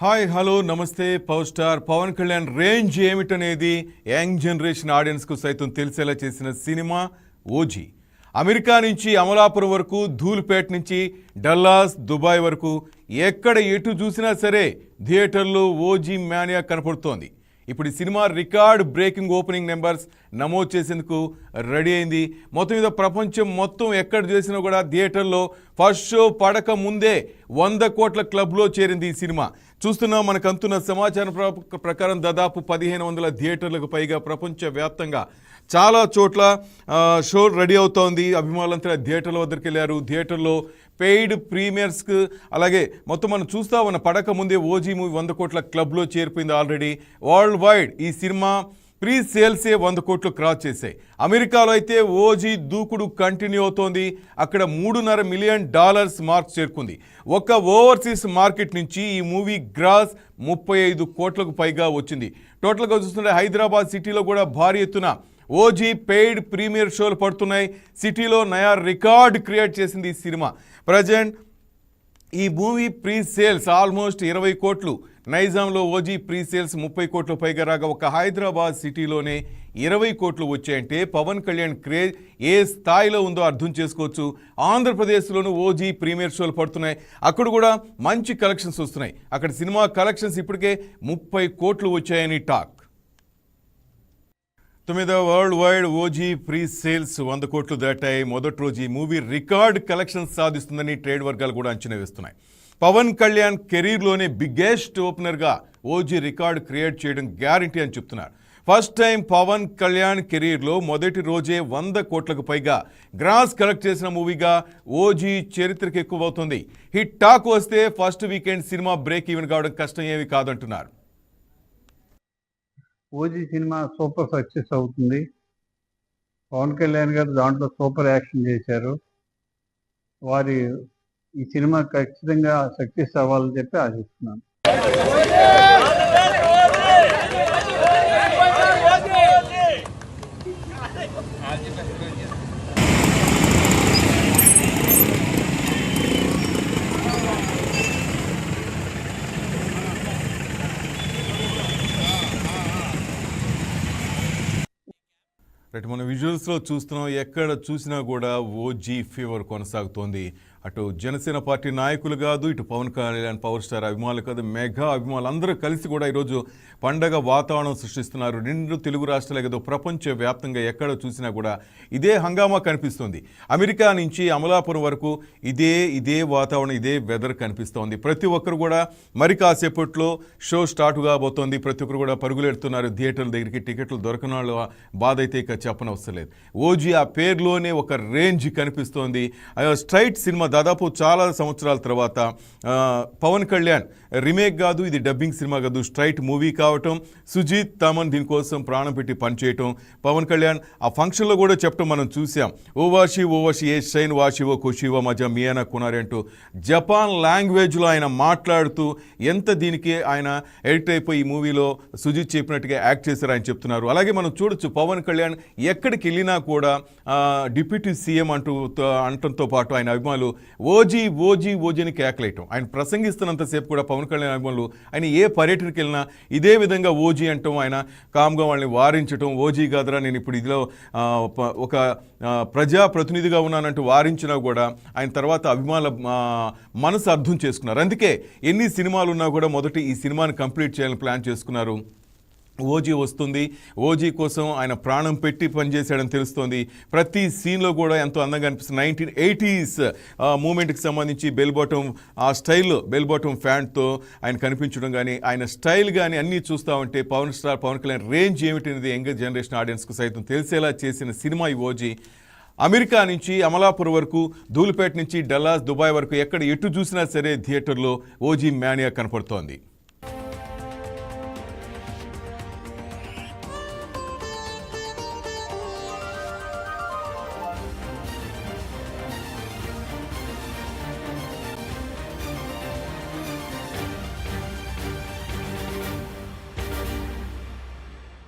Hi hello నమస్తే. Power star Pawan Kalyan range ఏమిటనేది young generation ఆడియన్స్కు సైతం తెలిసేలా చేసిన సినిమా ఓజీ అమెరికా నుంచి అమలాపురం వరకు ధూల్పేట నుంచి డల్లాస్ దుబాయ్ వరకు ఎక్కడ ఎటు చూసినా సరే థియేటర్లో ఓజీ మ్యానియా కనపడుతోంది. ఇప్పుడు ఈ సినిమా రికార్డ్ బ్రేకింగ్ ఓపెనింగ్ నెంబర్స్ నమోదు చేసేందుకు రెడీ అయింది. మొత్తం మీద ప్రపంచం మొత్తం ఎక్కడ చేసినా కూడా థియేటర్లో ఫస్ట్ షో పడక ముందే వంద కోట్ల క్లబ్లో చేరింది ఈ సినిమా. చూస్తున్నాం మనకు అంతున్న సమాచారం ప్రకారం దాదాపు పదిహేను వందల థియేటర్లకు పైగా ప్రపంచవ్యాప్తంగా చాలా చోట్ల షో రెడీ అవుతోంది. అభిమానులంతా థియేటర్ల వద్దకు వెళ్ళారు. థియేటర్లో పెయిడ్ ప్రీమియర్స్కి అలాగే మొత్తం మనం చూస్తా ఉన్న పడక ముందే ఓజీ మూవీ వంద కోట్ల క్లబ్లో చేరిపోయింది ఆల్రెడీ. వరల్డ్ వైడ్ ఈ సినిమా ప్రీ సేల్సే వంద కోట్లు క్రాస్ చేశాయి. అమెరికాలో అయితే ఓజీ దూకుడు కంటిన్యూ అవుతోంది. అక్కడ మూడున్నర మిలియన్ డాలర్స్ మార్క్ చేరుకుంది. ఒక్క ఓవర్సీస్ మార్కెట్ నుంచి ఈ మూవీ గ్రాస్ ముప్పై ఐదు కోట్లకు పైగా వచ్చింది. టోటల్గా చూస్తుంటే హైదరాబాద్ సిటీలో కూడా భారీ ఎత్తున ఓజీ పెయిడ్ ప్రీమియర్ షోలు పడుతున్నాయి. సిటీలో నయా రికార్డ్ క్రియేట్ చేసింది ఈ సినిమా. ప్రజెంట్ ఈ మూవీ ప్రీ సేల్స్ ఆల్మోస్ట్ ఇరవై కోట్లు. నైజాంలో ఓజీ ప్రీ సేల్స్ ముప్పై కోట్ల పైగా రాగా ఒక హైదరాబాద్ సిటీలోనే ఇరవై కోట్లు వచ్చాయంటే పవన్ కళ్యాణ్ క్రేజ్ ఏ స్థాయిలో ఉందో అర్థం చేసుకోవచ్చు. ఆంధ్రప్రదేశ్లోనూ ఓజీ ప్రీమియర్ షోలు పడుతున్నాయి. అక్కడ కూడా మంచి కలెక్షన్స్ వస్తున్నాయి. అక్కడ సినిమా కలెక్షన్స్ ఇప్పటికే ముప్పై కోట్లు వచ్చాయని టాక్. తొమ్మిదో world wide OG pre sales వంద కోట్లు దాటాయి. మొదటి రోజు ఈ మూవీ రికార్డ్ కలెక్షన్స్ సాధిస్తుందని ట్రేడ్ వర్గాలు కూడా అంచనా వేస్తున్నాయి. పవన్ కళ్యాణ్ కెరీర్లోనే బిగ్గెస్ట్ ఓపెనర్గా ఓజీ రికార్డ్ క్రియేట్ చేయడం గ్యారంటీ అని చెప్తున్నారు. ఫస్ట్ టైం పవన్ కళ్యాణ్ కెరీర్లో మొదటి రోజే వంద కోట్లకు పైగా గ్రాస్ కలెక్ట్ చేసిన మూవీగా ఓజీ చరిత్రకు ఎక్కువ అవుతుంది హిట్ టాక్ వస్తే ఫస్ట్ వీకెండ్ సినిమా బ్రేక్ ఈవెన్ కావడం కష్టం ఏమి కాదంటున్నారు. ఓజీ సినిమా సూపర్ సక్సెస్ అవుతుంది. పవన్ కళ్యాణ్ గారు దాంట్లో సూపర్ యాక్షన్ చేశారు. వారి ఈ సినిమా ఖచ్చితంగా సక్సెస్ అవ్వాలని చెప్పి ఆశిస్తున్నాను. రైట్ మన విజువల్స్లో చూస్తున్నాం ఎక్కడ చూసినా కూడా ఓజీ ఫీవర్ కొనసాగుతోంది. అటు జనసేన పార్టీ నాయకులు కాదు ఇటు పవన్ కళ్యాణ్ పవర్ స్టార్ అభిమానులు కాదు మెగా అభిమానులు అందరూ కలిసి కూడా ఈరోజు పండగ వాతావరణం సృష్టిస్తున్నారు. రెండు తెలుగు రాష్ట్రాలే ఏదో ప్రపంచ వ్యాప్తంగా ఎక్కడ చూసినా కూడా ఇదే హంగామా కనిపిస్తుంది. అమెరికా నుంచి అమలాపురం వరకు ఇదే ఇదే వాతావరణం ఇదే వెదర్ కనిపిస్తోంది. ప్రతి ఒక్కరు కూడా మరి కాసేపట్లో షో స్టార్ట్ కాబోతోంది. ప్రతి ఒక్కరు కూడా పరుగులెడుతున్నారు. థియేటర్ల దగ్గరికి టికెట్లు దొరకని బాధ అయితే ఇక చెప్పనవసరం లేదు. ఓజీ ఆ పేరులోనే ఒక రేంజ్ కనిపిస్తోంది. ఆ స్ట్రైట్ సినిమా దాదాపు చాలా సంవత్సరాల తర్వాత పవన్ కళ్యాణ్ రీమేక్ కాదు ఇది డబ్బింగ్ సినిమా కాదు స్ట్రైట్ మూవీ కావటం సుజీత్ తమన్ దీనికోసం ప్రాణం పెట్టి పనిచేయటం పవన్ కళ్యాణ్ ఆ ఫంక్షన్లో కూడా చెప్పడం మనం చూసాం ఓ వాషి ఓ వాషి ఏ షైన్ వాషివో కుషివో మజా మియానా కునారి అంటూ జపాన్ లాంగ్వేజ్లో ఆయన మాట్లాడుతూ ఎంత దీనికి ఆయన ఎడిట్ అయిపోయి ఈ మూవీలో సుజిత్ చెప్పినట్టుగా యాక్ట్ చేశారు ఆయన చెప్తున్నారు. అలాగే మనం చూడొచ్చు పవన్ కళ్యాణ్ ఎక్కడికి వెళ్ళినా కూడా డిప్యూటీ సీఎం అంటూ అనటంతో పాటు ఆయన అభిమానులు ఓజీ ఓజీ ఓజీ అని కేకలేయటం. ఆయన ప్రసంగిస్తున్నంతసేపు కూడా పవన్ కళ్యాణ్ అభిమానులు ఆయన ఏ పర్యటనకి వెళ్ళినా ఇదే విధంగా ఓజీ అంటాం ఆయన కామ్గా వాళ్ళని వారించటం ఓజీ కాదురా నేను ఇప్పుడు ఇదిలో ఒక ప్రజా ప్రతినిధిగా ఉన్నానంటూ వారించినా కూడా ఆయన తర్వాత అభిమానుల మనసు అర్థం చేసుకున్నారు. అందుకే ఎన్ని సినిమాలు ఉన్నా కూడా మొదటి ఈ సినిమాని కంప్లీట్ చేయాలని ప్లాన్ చేసుకున్నారు ఓజీ వస్తుంది. ఓజీ కోసం ఆయన ప్రాణం పెట్టి పనిచేశాడని తెలుస్తోంది. ప్రతి సీన్లో కూడా ఎంతో అందంగా అనిపిస్తుంది. నైన్టీన్ ఎయిటీస్ మూమెంట్కి సంబంధించి బెల్ బాటం ఆ స్టైల్లో బెల్ బాటం ఫ్యాంట్తో ఆయన కనిపించడం కానీ ఆయన స్టైల్ కానీ అన్నీ చూస్తూ ఉంటే పవన్ స్టార్ పవన్ కళ్యాణ్ రేంజ్ ఏమిటనేది యంగర్ జనరేషన్ ఆడియన్స్కు సైతం తెలిసేలా చేసిన సినిమా ఈ ఓజీ. అమెరికా నుంచి అమలాపురం వరకు ధూలిపేట నుంచి డల్లాస్ దుబాయ్ వరకు ఎక్కడ ఎటు చూసినా సరే థియేటర్లో ఓజీ మ్యానియా కనపడుతోంది.